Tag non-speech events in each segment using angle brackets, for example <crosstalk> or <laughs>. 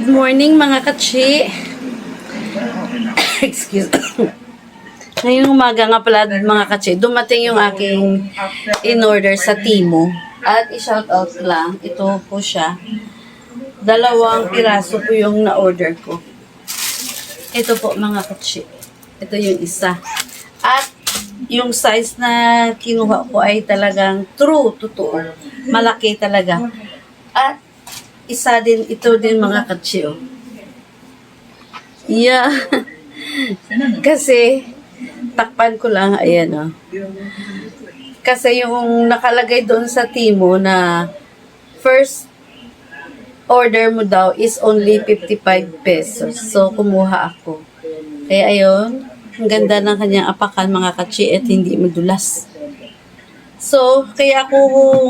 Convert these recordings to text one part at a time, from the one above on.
Good morning mga katsi. <coughs> Excuse <coughs> Ngayong umaga nga pala mga katsi, dumating yung aking in-order sa Timo. At i-shout out lang, ito po siya. Dalawang piraso po yung na-order ko. Ito po mga katsi. Ito yung isa. At yung size na kinuha ko ay talagang true, totoo. Malaki talaga. At isa din, ito din mga katsi, oh. Yeah. <laughs> Kasi, takpan ko lang, ayan, oh. Kasi yung nakalagay doon sa Timo na first order mo daw is only 55 pesos. So, kumuha ako. Kaya ayun, ang ganda ng kanyang apakan mga katsi at hindi madulas. So, kaya ako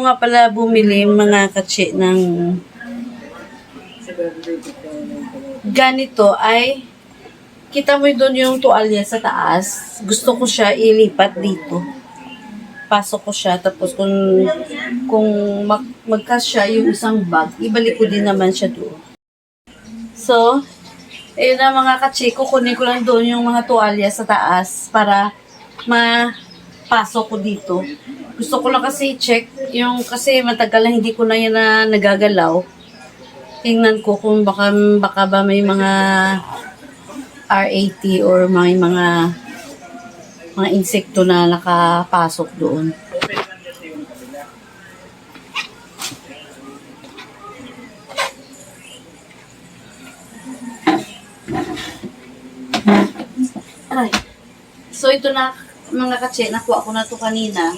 nga pala bumili mga katsi ng ganito ay kita mo doon yung tuwalya sa taas. Gusto ko siya ilipat dito. Pasok ko siya tapos kung kung mag, magkasya yung isang bag, ibalik ko din naman siya doon. So, ayun na mga kachiko, kunin ko lang doon yung mga tuwalya sa taas para mapasok ko dito. Gusto ko lang kasi check yung kasi matagal na hindi ko na yan na nagagalaw tingnan ko kung baka, baka ba may mga R80 or may mga mga insekto na nakapasok doon. Aray. So ito na mga katse, nakuha ko na to kanina.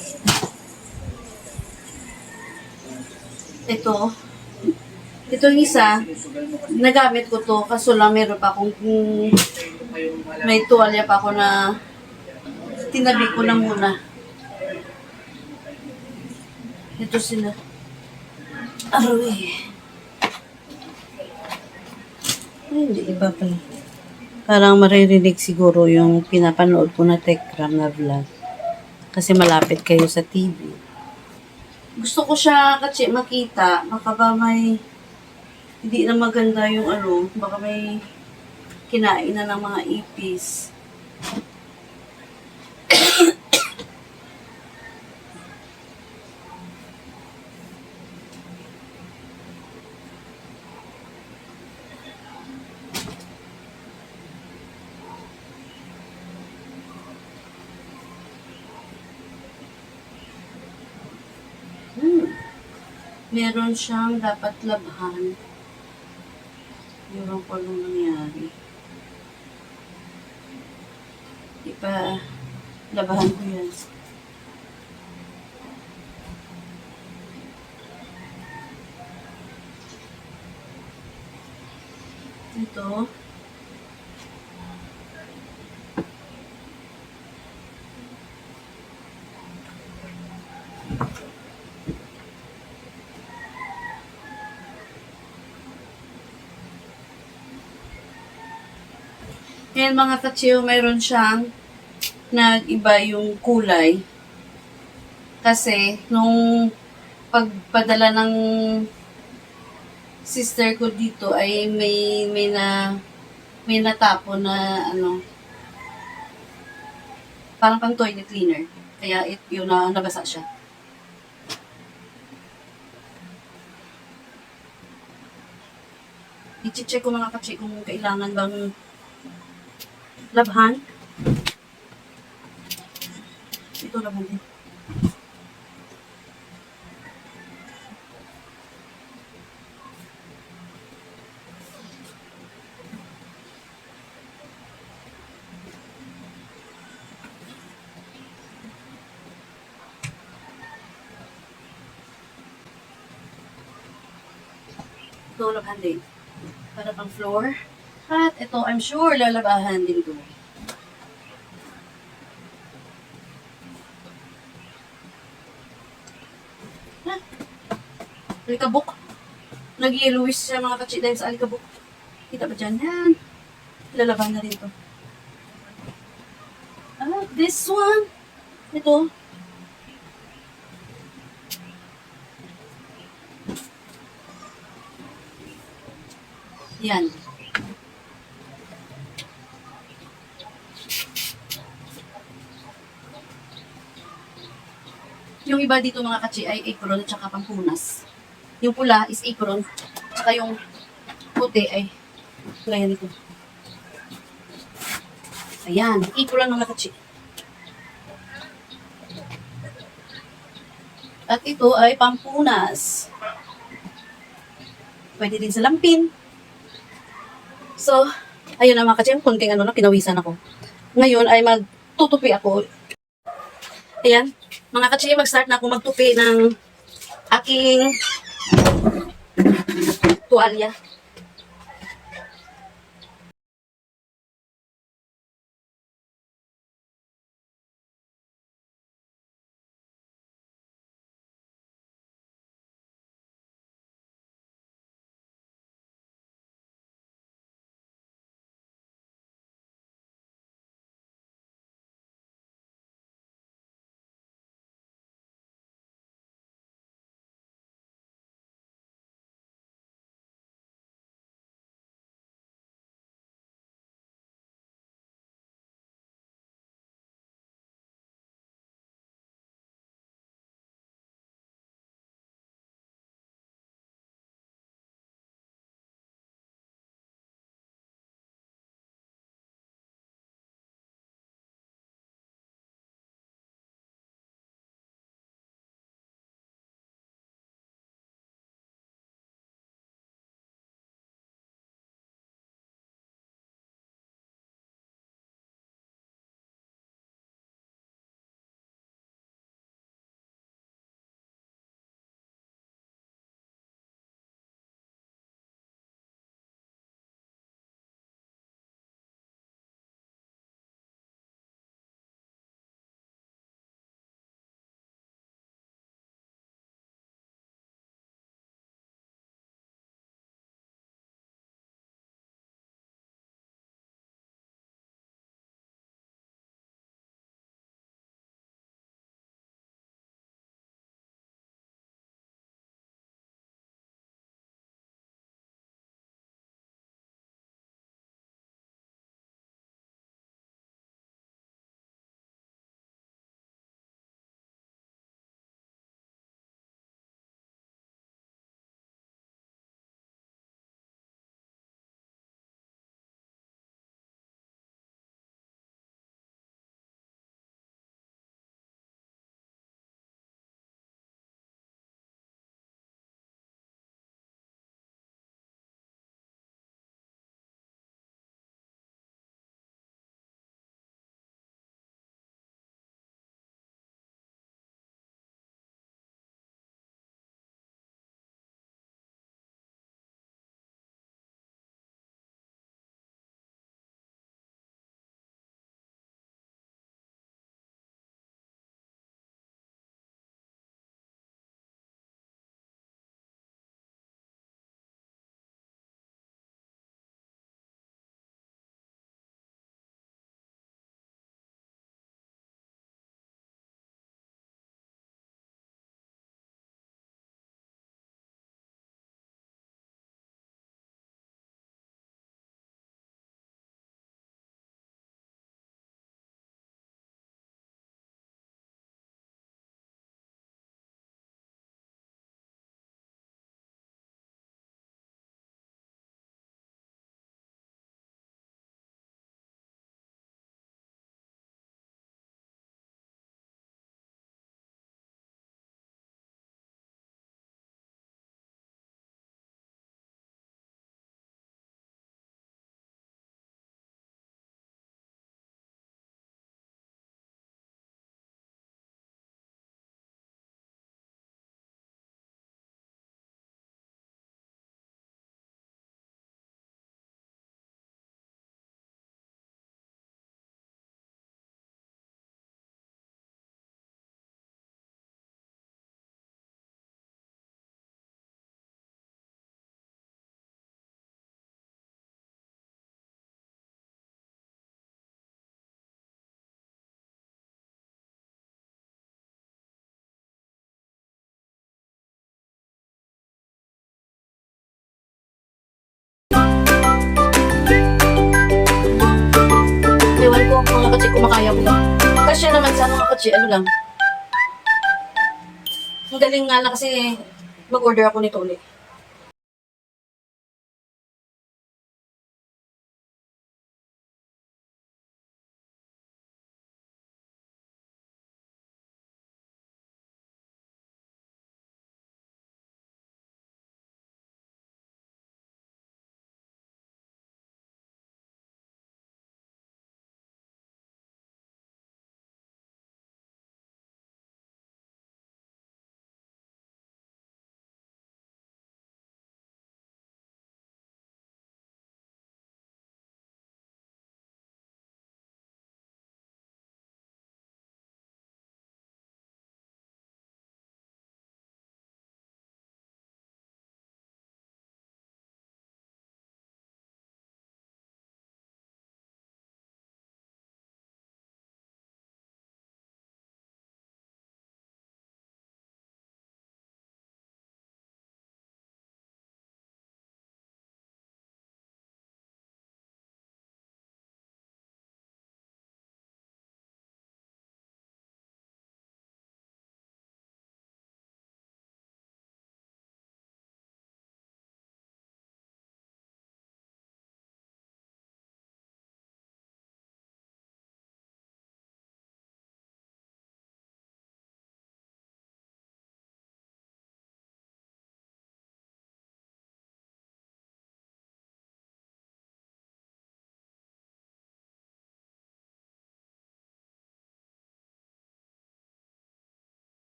Ito, ito yung isa, nagamit ko to, kaso lang meron pa akong, may tuwalya pa ako na tinabi ko na muna. Ito sila. Aroy. Ay, hindi iba pala. Parang maririnig siguro yung pinapanood ko na Techcram na vlog. Kasi malapit kayo sa TV. Gusto ko siya kasi makita, baka ba may hindi na maganda yung ano, baka may kinain na ng mga ipis. Hmm. Meron siyang dapat labhan. Ewan ko lang nangyari. Ipa, labahan ko yan. Ito. Ngayon mga katsiyo, mayroon siyang nag-iba yung kulay. Kasi, nung pagpadala ng sister ko dito ay may may na may natapo na ano parang pang toilet cleaner. Kaya it, yun na nabasa siya. I-check ko mga kachi kung kailangan bang labhan. Ito labhan din. Ito labhan din. Para pang floor. At ito, I'm sure lalabahan din to. Ha? Alikabok. Nag-yellowish siya mga kachi dahil sa alikabok. Kita ba dyan? Yan. Lalabahan na rin to. Ah, this one. Ito. Yan. Yung iba dito mga kachi ay apron at saka pampunas. Yung pula is apron. Tsaka yung puti ay gaya nito. Ayan, apron lang mga kachi. At ito ay pampunas. Pwede din sa lampin. So, ayun na mga kachi, konting ano na, pinawisan ako. Ngayon ay magtutupi ako. Ayan, mga kachi, mag-start na ako magtupi ng aking tuwalya. Makaya ko ba? Kasi naman sa mga kotse, ano lang. Ang galing nga lang kasi mag-order ako nito ulit.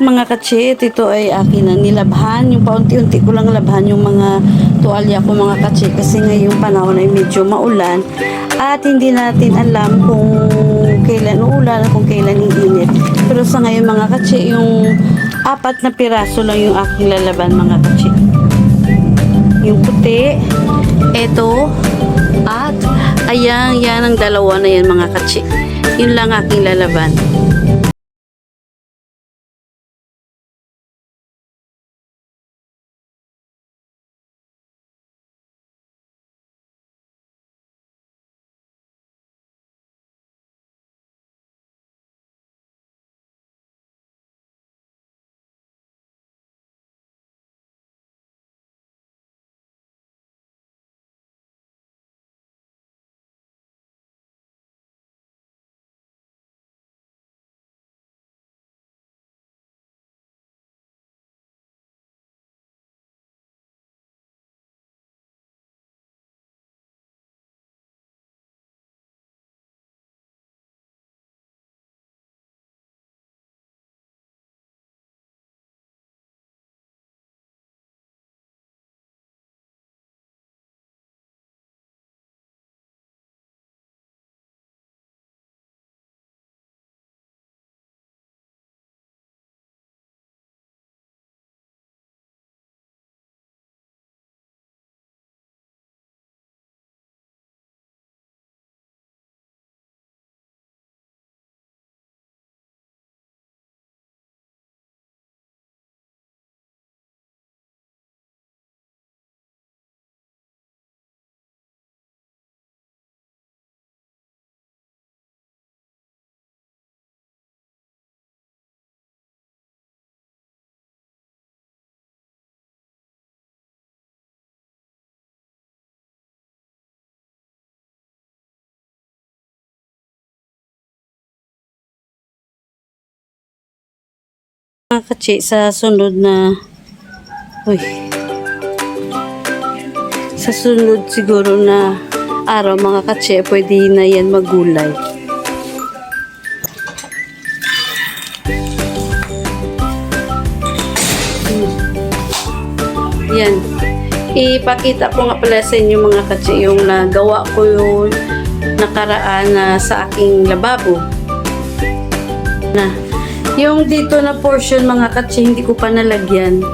Mga kachit, ito ay akin na nilabhan. Yung paunti-unti ko lang labhan yung mga tuwalya ko mga kachit kasi ngayong panahon ay medyo maulan at hindi natin alam kung kailan uulan kung kailan iinit. Pero sa ngayon mga kachit, yung apat na piraso lang yung aking lalaban mga kachit. Yung puti, ito, at ayan, yan ang dalawa na yan mga kachit. Yun lang aking lalaban. Mga kachi sa sunod na uy sa sunod siguro na araw mga kachi pwede na yan magulay. Yan. Ipakita ko nga pala sa inyo mga kachi yung nagawa ko yung nakaraan na sa aking lababo. Na Yung dito na portion mga katsi, hindi ko pa nalagyan.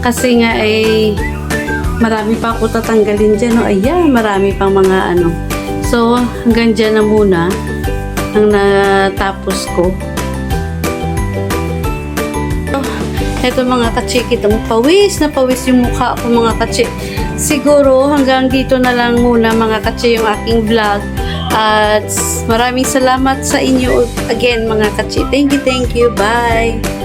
Kasi nga eh, marami pa ako tatanggalin dyan. No? Ayan, marami pang mga ano. So, hanggang dyan na muna ang natapos ko. Eto mga katsi, kita mo, pawis na pawis yung mukha ko mga katsi. Siguro hanggang dito na lang muna mga katsi yung aking vlog. At maraming salamat sa inyo again mga katsi. Thank you, thank you. Bye!